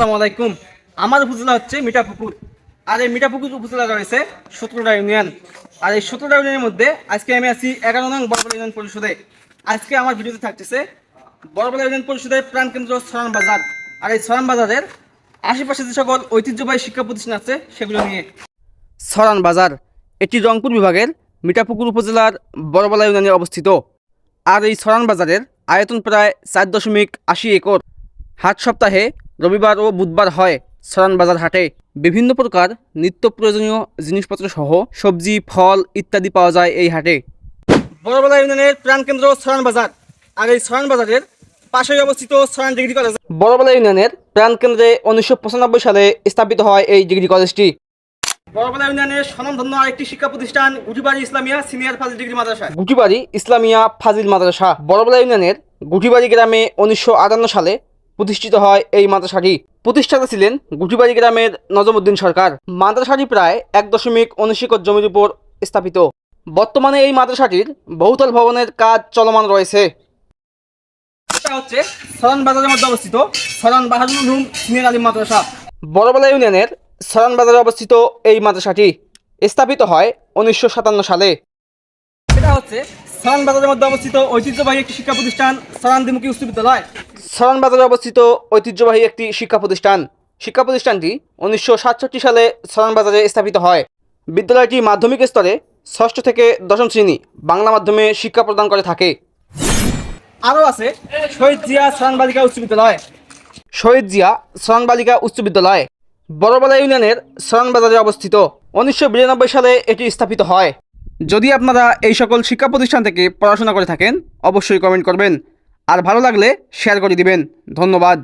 আসসালামু আলাইকুম। আমার উপজেলা হচ্ছে মিঠাপুকুর। আর এই মিঠাপুকুর উপজেলা রয়েছে সতেরোটা ইউনিয়ন। আর এই সতেরোটা ইউনিয়নের মধ্যে আজকে আমি আছি এগারো নং বড়বলা ইউনিয়ন পরিষদে। আজকে আমার ভিডিওতে থাকতেছে বড়বলা ইউনিয়ন পরিষদের প্রাণকেন্দ্র সরান বাজার। আর এই সরান বাজারের আশেপাশে যে সকল ঐতিহ্যবাহী শিক্ষা প্রতিষ্ঠান আছে, সেগুলো নিয়ে। সরান বাজার, এটি রংপুর বিভাগের মিঠাপুকুর উপজেলার বড়বলা ইউনিয়নে অবস্থিত। আর এই সরান বাজারের আয়তন প্রায় চার দশমিক আশি একর। হাট সপ্তাহে রবিবার ও বুধবার হয় সরান বাজার হাটে। বিভিন্ন প্রকার নিত্য প্রয়োজনীয় জিনিসপত্র সহ সবজি, ফল ইত্যাদি পাওয়া যায় এই হাটে। বড়বেলা ইউনিয়নের প্রাণকেন্দ্র সরান বাজার। আর এই সরান বাজারের পাশেই অবস্থিত সরান ডিগ্রি কলেজ। বড়বেলা ইউনিয়নের প্রাণকেন্দ্রে উনিশশো পঁচানব্বই সালে স্থাপিত হয় এই ডিগ্রি কলেজটি। বড়বেলা ইউনিয়নের স্বনামধন্য আরেকটি শিক্ষা প্রতিষ্ঠান গুটিবাড়ি ইসলামিয়া সিনিয়র ফাজিল ডিগ্রি মাদ্রাসা। গুটিবাড়ি ইসলামিয়া ফাজিল মাদ্রাসা। বড়বেলা ইউনিয়নের গুটিবাড়ি গ্রামে উনিশশো আটান্ন সালে প্রতিষ্ঠিত হয় এই মাদ্রাসাটি। প্রতিষ্ঠাতা ছিলেন গুটিবাড়ি গ্রামের নজমুদ্দিন সরকার। মাদ্রাসাটি প্রায় এক দশমিক উনিশ একর জমির উপর স্থাপিত। বর্তমানে এই মাদ্রাসাটির বহুতল ভবনের কাজ চলমান রয়েছে। হচ্ছে বাজারের মধ্যে অবস্থিত সরান মাদ্রাসা। বড়বেলা ইউনিয়নের সরান বাজারে অবস্থিত এই মাদ্রাসাটি স্থাপিত হয় উনিশশো সাতান্ন সালে। এটা হচ্ছে সরান বাজারের মধ্যে অবস্থিত ঐতিহ্যবাহী একটি শিক্ষা প্রতিষ্ঠান সরান দ্বিমুখী উচ্চ বিদ্যালয়। সরান বাজারে অবস্থিত ঐতিহ্যবাহী একটি শিক্ষা প্রতিষ্ঠান। শিক্ষা প্রতিষ্ঠানটি উনিশশো সাতষট্টি সালে সরান বাজারে স্থাপিত হয়। বিদ্যালয়টি মাধ্যমিক স্তরে ষষ্ঠ থেকে দশম শ্রেণি বাংলা মাধ্যমে শিক্ষা প্রদান করে থাকে। আরও আছে শহীদ জিয়া সরান বালিকা উচ্চ বিদ্যালয়। শহীদ জিয়া সরান বালিকা উচ্চ বিদ্যালয় বড়বালা ইউনিয়নের সরান বাজারে অবস্থিত। উনিশশো বিরানব্বই সালে এটি স্থাপিত হয়। যদি আপনারা এই সকল শিক্ষা প্রতিষ্ঠান থেকে পড়াশোনা করে থাকেন অবশ্যই কমেন্ট করবেন। আর ভালো লাগলে শেয়ার করে দিবেন। ধন্যবাদ।